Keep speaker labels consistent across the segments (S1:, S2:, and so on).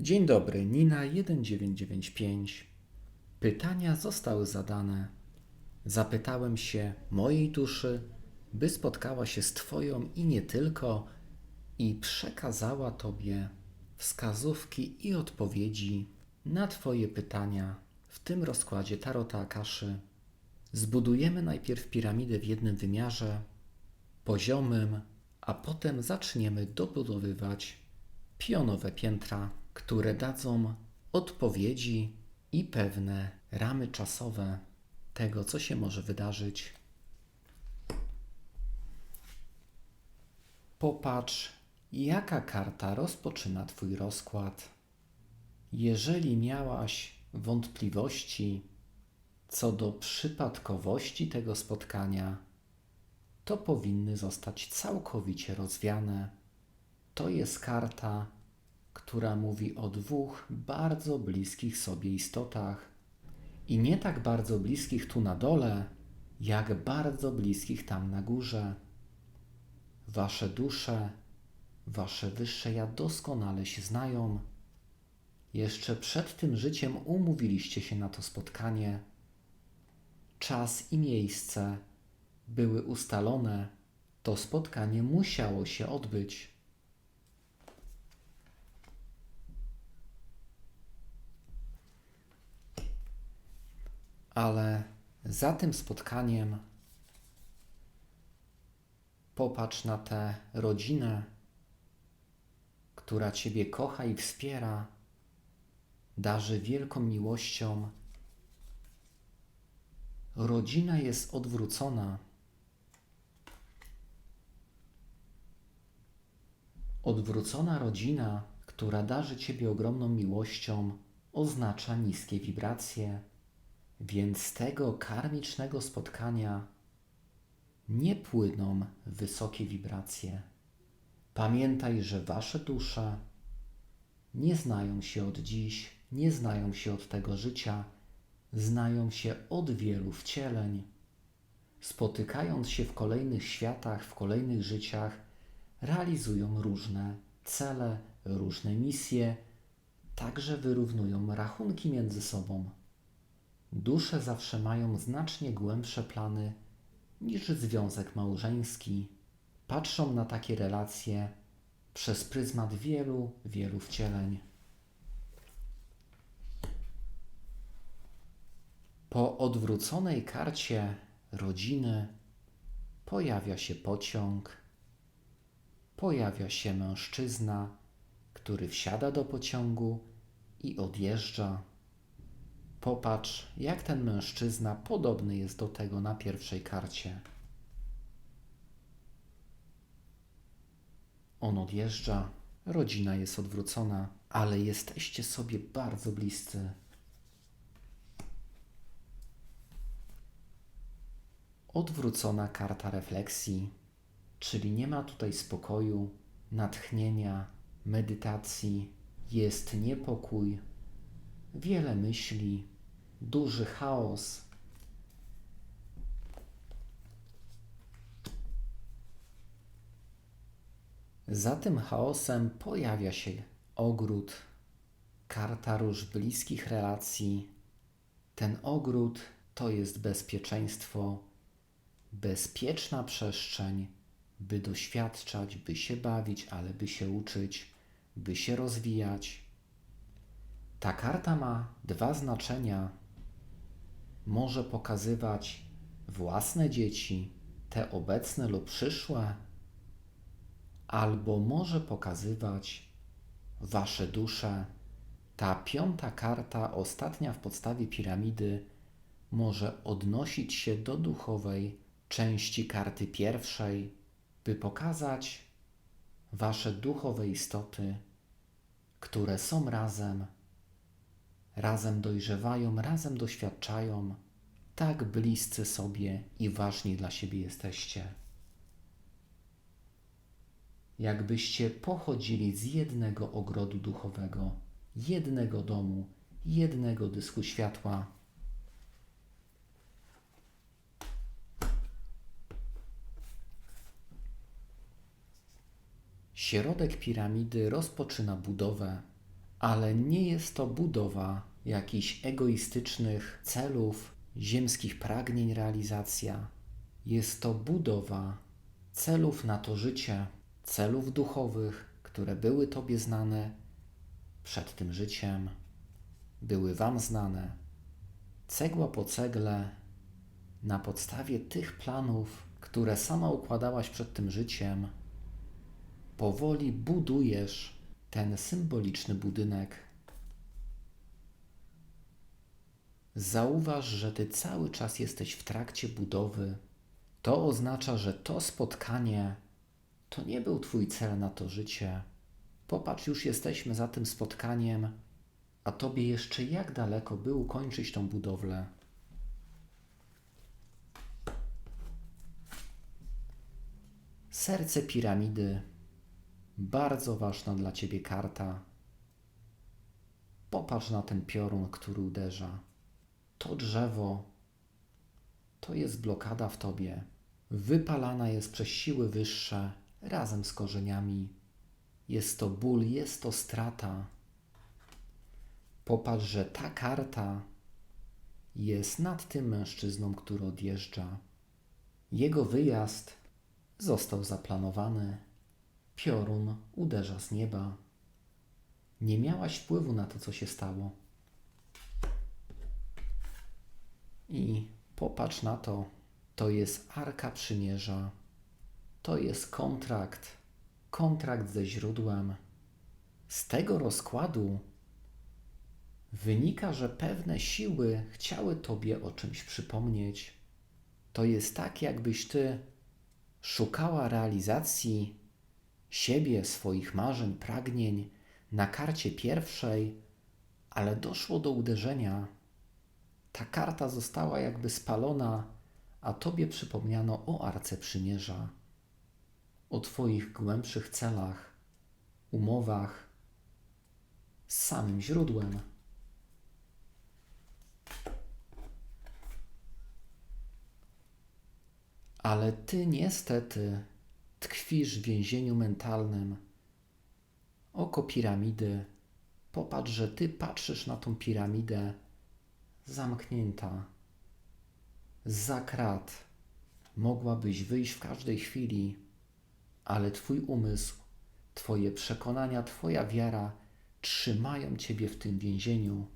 S1: Dzień dobry, Nina 1995. Pytania zostały zadane. Zapytałem się mojej duszy, by spotkała się z Twoją i nie tylko, i przekazała Tobie wskazówki i odpowiedzi na Twoje pytania w tym rozkładzie Tarota Akaszy. Zbudujemy najpierw piramidę w jednym wymiarze, poziomym, a potem zaczniemy dobudowywać pionowe piętra, które dadzą odpowiedzi i pewne ramy czasowe tego, co się może wydarzyć. Popatrz, jaka karta rozpoczyna Twój rozkład. Jeżeli miałaś wątpliwości co do przypadkowości tego spotkania, to powinny zostać całkowicie rozwiane. To jest karta, która mówi o dwóch bardzo bliskich sobie istotach. I nie tak bardzo bliskich tu na dole, jak bardzo bliskich tam na górze. Wasze dusze, wasze wyższe ja doskonale się znają. Jeszcze przed tym życiem umówiliście się na to spotkanie. Czas i miejsce były ustalone. To spotkanie musiało się odbyć. Ale za tym spotkaniem popatrz na tę rodzinę, która Ciebie kocha i wspiera, darzy wielką miłością. Rodzina jest odwrócona. Odwrócona rodzina, która darzy Ciebie ogromną miłością, oznacza niskie wibracje. Więc tego karmicznego spotkania nie płyną wysokie wibracje. Pamiętaj, że wasze dusze nie znają się od dziś, nie znają się od tego życia, znają się od wielu wcieleń. Spotykając się w kolejnych światach, w kolejnych życiach, realizują różne cele, różne misje, także wyrównują rachunki między sobą. Dusze zawsze mają znacznie głębsze plany niż związek małżeński. Patrzą na takie relacje przez pryzmat wielu, wielu wcieleń. Po odwróconej karcie rodziny pojawia się pociąg, pojawia się mężczyzna, który wsiada do pociągu i odjeżdża. Popatrz, jak ten mężczyzna podobny jest do tego na pierwszej karcie. On odjeżdża, rodzina jest odwrócona, ale jesteście sobie bardzo bliscy. Odwrócona karta refleksji, czyli nie ma tutaj spokoju, natchnienia, medytacji, jest niepokój, wiele myśli, duży chaos. Za tym chaosem pojawia się ogród, karta róż bliskich relacji. Ten ogród to jest bezpieczeństwo, bezpieczna przestrzeń, by doświadczać, by się bawić, ale by się uczyć, by się rozwijać. Ta karta ma dwa znaczenia. Może pokazywać własne dzieci, te obecne lub przyszłe, albo może pokazywać wasze dusze. Ta piąta karta, ostatnia w podstawie piramidy, może odnosić się do duchowej części karty pierwszej, by pokazać wasze duchowe istoty, które są razem razem dojrzewają, razem doświadczają, tak bliscy sobie i ważni dla siebie jesteście. Jakbyście pochodzili z jednego ogrodu duchowego, jednego domu, jednego dysku światła. Środek piramidy rozpoczyna budowę ale nie jest to budowa jakichś egoistycznych celów, ziemskich pragnień, realizacja. Jest to budowa celów na to życie, celów duchowych, które były Tobie znane przed tym życiem, były Wam znane. Cegła po cegle, na podstawie tych planów, które sama układałaś przed tym życiem, powoli budujesz ten symboliczny budynek. Zauważ, że ty cały czas jesteś w trakcie budowy. To oznacza, że to spotkanie to nie był twój cel na to życie. Popatrz, już jesteśmy za tym spotkaniem, a tobie jeszcze jak daleko by ukończyć tą budowlę. Serce piramidy. Bardzo ważna dla ciebie karta. Popatrz na ten piorun, który uderza. To drzewo to jest blokada w tobie. Wypalana jest przez siły wyższe razem z korzeniami. Jest to ból, jest to strata. Popatrz, że ta karta jest nad tym mężczyzną, który odjeżdża. Jego wyjazd został zaplanowany. Piorun uderza z nieba. Nie miałaś wpływu na to, co się stało. I popatrz na to. To jest arka przymierza. To jest kontrakt. Kontrakt ze źródłem. Z tego rozkładu wynika, że pewne siły chciały Tobie o czymś przypomnieć. To jest tak, jakbyś Ty szukała realizacji siebie, swoich marzeń, pragnień na karcie pierwszej, ale doszło do uderzenia. Ta karta została jakby spalona, a Tobie przypomniano o Arce Przymierza, o Twoich głębszych celach, umowach z samym źródłem. Ale ty niestety tkwisz w więzieniu mentalnym. Oko piramidy. Popatrz, że ty patrzysz na tą piramidę zamknięta. Za krat. Mogłabyś wyjść w każdej chwili, ale twój umysł, twoje przekonania, twoja wiara trzymają ciebie w tym więzieniu.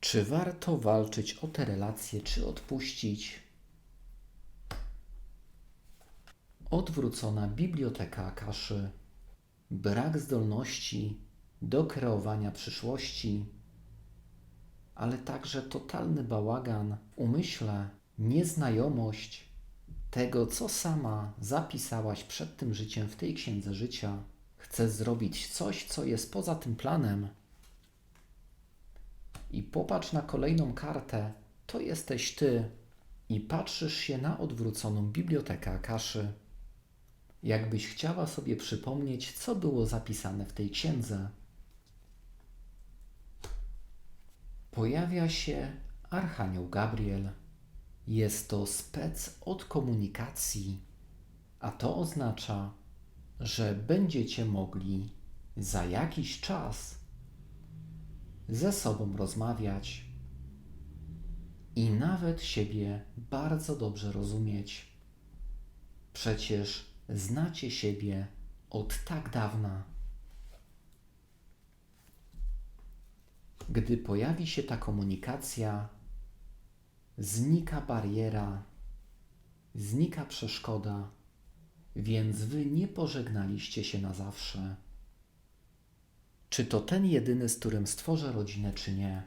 S1: Czy warto walczyć o te relacje, czy odpuścić? Odwrócona biblioteka Akaszy, brak zdolności do kreowania przyszłości, ale także totalny bałagan w umyśle, nieznajomość tego, co sama zapisałaś przed tym życiem w tej księdze życia. Chcesz zrobić coś, co jest poza tym planem, i popatrz na kolejną kartę, to jesteś ty i patrzysz się na odwróconą bibliotekę Akaszy. Jakbyś chciała sobie przypomnieć, co było zapisane w tej księdze. Pojawia się Archanioł Gabriel. Jest to spec od komunikacji, a to oznacza, że będziecie mogli za jakiś czas ze sobą rozmawiać i nawet siebie bardzo dobrze rozumieć. Przecież znacie siebie od tak dawna. Gdy pojawi się ta komunikacja, znika bariera, znika przeszkoda, więc wy nie pożegnaliście się na zawsze. Czy to ten jedyny, z którym stworzę rodzinę, czy nie?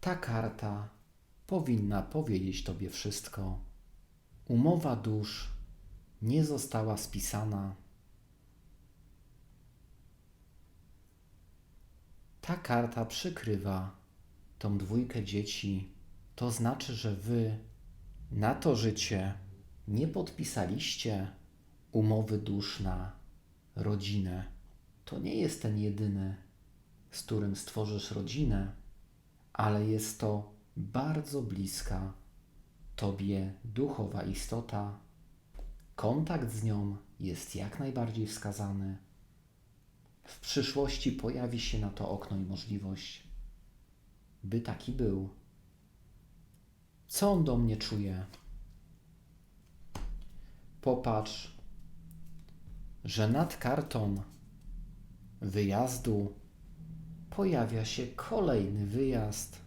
S1: Ta karta powinna powiedzieć Tobie wszystko. Umowa dusz nie została spisana. Ta karta przykrywa tą dwójkę dzieci. To znaczy, że Wy na to życie nie podpisaliście umowy dusz na rodzinę. To nie jest ten jedyny, z którym stworzysz rodzinę, ale jest to bardzo bliska Tobie duchowa istota, Kontakt z nią jest jak najbardziej wskazany. W przyszłości pojawi się na to okno i możliwość, by taki był. Co on do mnie czuje? Popatrz, że nad kartą wyjazdu pojawia się kolejny wyjazd.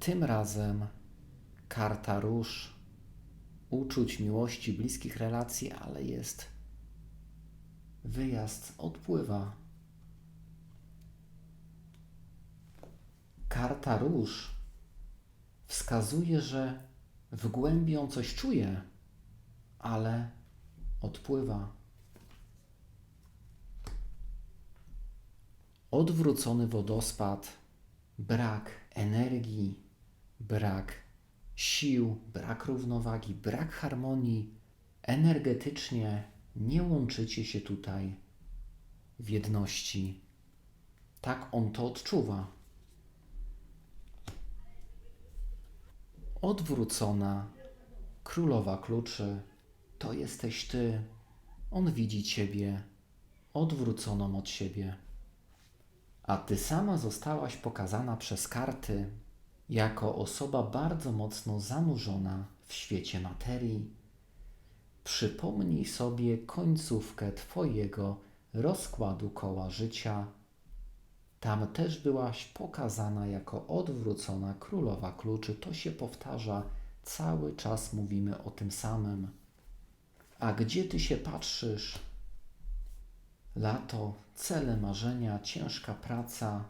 S1: Tym razem karta róż, uczuć, miłości, bliskich relacji, ale jest wyjazd, odpływa. Karta róż wskazuje, że w głębi on coś czuje, ale odpływa. Odwrócony wodospad, brak energii, brak sił, brak równowagi, brak harmonii. Energetycznie nie łączycie się tutaj w jedności. Tak on to odczuwa. Odwrócona królowa kluczy to jesteś ty. On widzi ciebie odwróconą od siebie. A ty sama zostałaś pokazana przez karty jako osoba bardzo mocno zanurzona w świecie materii. Przypomnij sobie końcówkę Twojego rozkładu koła życia. Tam też byłaś pokazana jako odwrócona królowa kluczy. To się powtarza, cały czas mówimy o tym samym. A gdzie ty się patrzysz? Lato, cele marzenia, ciężka praca,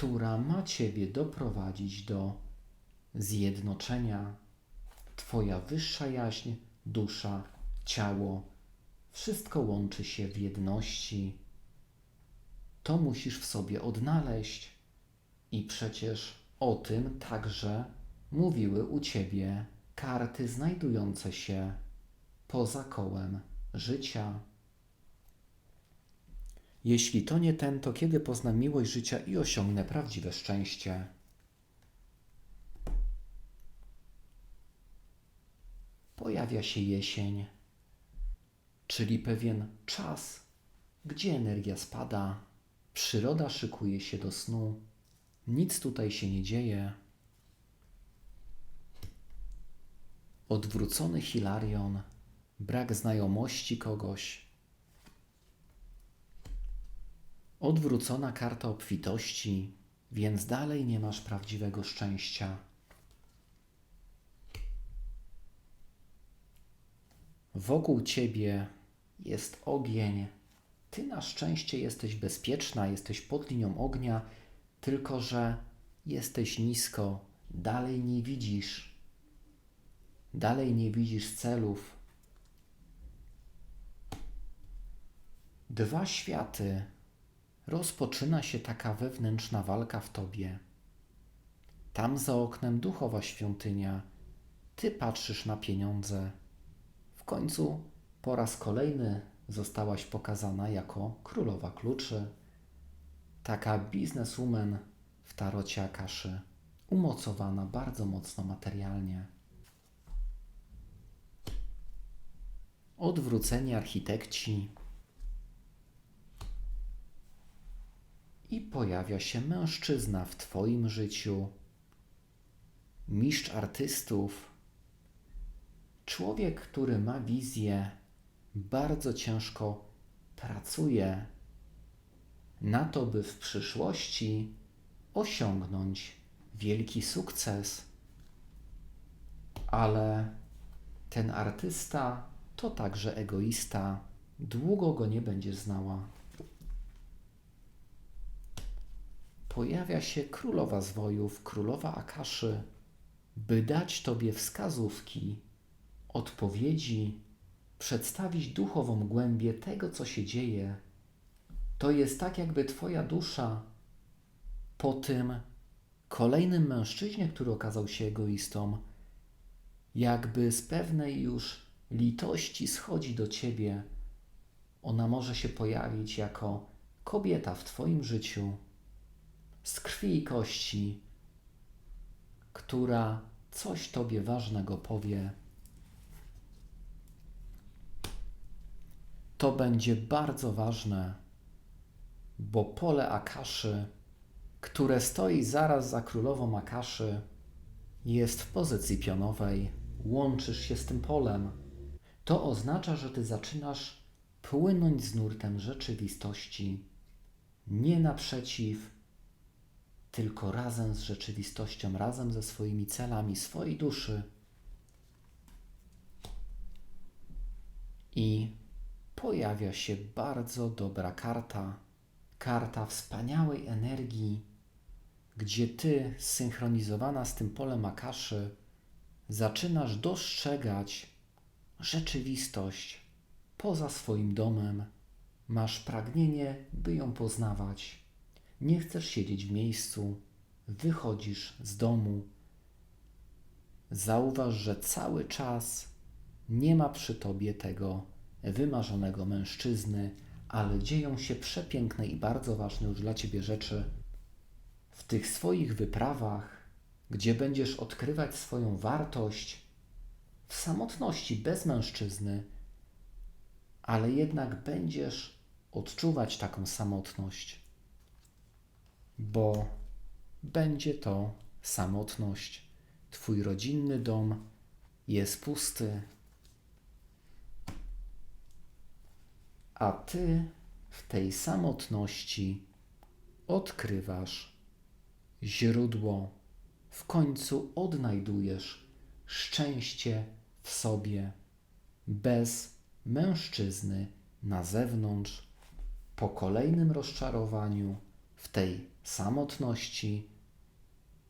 S1: która ma Ciebie doprowadzić do zjednoczenia. Twoja wyższa jaźń, dusza, ciało, wszystko łączy się w jedności. To musisz w sobie odnaleźć. I przecież o tym także mówiły u Ciebie karty znajdujące się poza kołem życia. Jeśli to nie ten, to kiedy poznam miłość życia i osiągnę prawdziwe szczęście? Pojawia się jesień, czyli pewien czas, gdzie energia spada, przyroda szykuje się do snu, nic tutaj się nie dzieje. Odwrócony Hilarion, brak znajomości kogoś, Odwrócona karta obfitości, więc dalej nie masz prawdziwego szczęścia. Wokół ciebie jest ogień. Ty na szczęście jesteś bezpieczna, jesteś pod linią ognia, tylko że jesteś nisko, dalej nie widzisz. Dalej nie widzisz celów. Dwa światy rozpoczyna się taka wewnętrzna walka w tobie. Tam za oknem duchowa świątynia, ty patrzysz na pieniądze. W końcu po raz kolejny zostałaś pokazana jako królowa kluczy. Taka bizneswoman w tarocie Akaszy, umocowana bardzo mocno materialnie. Odwróceni architekci i pojawia się mężczyzna w Twoim życiu, mistrz artystów, człowiek, który ma wizję, bardzo ciężko pracuje na to, by w przyszłości osiągnąć wielki sukces. Ale ten artysta to także egoista. Długo go nie będziesz znała. Pojawia się królowa zwojów, królowa Akaszy, by dać Tobie wskazówki, odpowiedzi, przedstawić duchową głębię tego, co się dzieje. To jest tak, jakby Twoja dusza po tym kolejnym mężczyźnie, który okazał się egoistą, jakby z pewnej już litości schodzi do Ciebie. Ona może się pojawić jako kobieta w Twoim życiu z krwi i kości, która coś Tobie ważnego powie, to będzie bardzo ważne, bo pole Akaszy, które stoi zaraz za królową Akaszy, jest w pozycji pionowej, łączysz się z tym polem. To oznacza, że Ty zaczynasz płynąć z nurtem rzeczywistości, nie naprzeciw, tylko razem z rzeczywistością, razem ze swoimi celami swojej duszy. I pojawia się bardzo dobra karta. Karta wspaniałej energii, gdzie ty, zsynchronizowana z tym polem Akaszy, zaczynasz dostrzegać rzeczywistość poza swoim domem. Masz pragnienie, by ją poznawać. Nie chcesz siedzieć w miejscu, wychodzisz z domu. Zauważ, że cały czas nie ma przy tobie tego wymarzonego mężczyzny, ale dzieją się przepiękne i bardzo ważne już dla ciebie rzeczy. W tych swoich wyprawach, gdzie będziesz odkrywać swoją wartość w samotności bez mężczyzny, ale jednak będziesz odczuwać taką samotność, bo będzie to samotność. Twój rodzinny dom jest pusty, a ty w tej samotności odkrywasz źródło. W końcu odnajdujesz szczęście w sobie bez mężczyzny na zewnątrz. Po kolejnym rozczarowaniu w tej samotności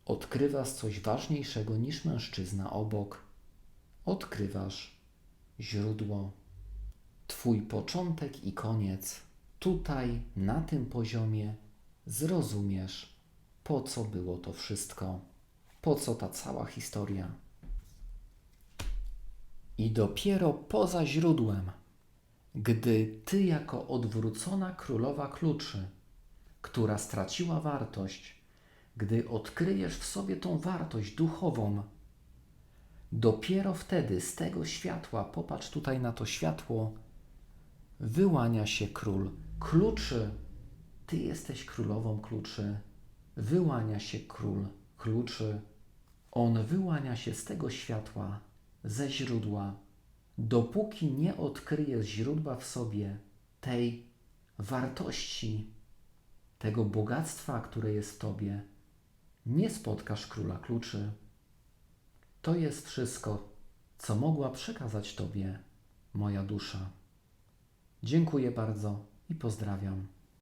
S1: odkrywasz coś ważniejszego niż mężczyzna obok. Odkrywasz źródło. Twój początek i koniec. Tutaj, na tym poziomie, zrozumiesz, po co było to wszystko, po co ta cała historia. I dopiero poza źródłem, gdy ty, jako odwrócona królowa kluczy, która straciła wartość, gdy odkryjesz w sobie tą wartość duchową, dopiero wtedy z tego światła, popatrz tutaj na to światło, wyłania się król kluczy. Ty jesteś królową kluczy. Wyłania się król kluczy. On wyłania się z tego światła, ze źródła. Dopóki nie odkryjesz źródła w sobie tej wartości, tego bogactwa, które jest w tobie, nie spotkasz króla kluczy. To jest wszystko, co mogła przekazać tobie moja dusza. Dziękuję bardzo i pozdrawiam.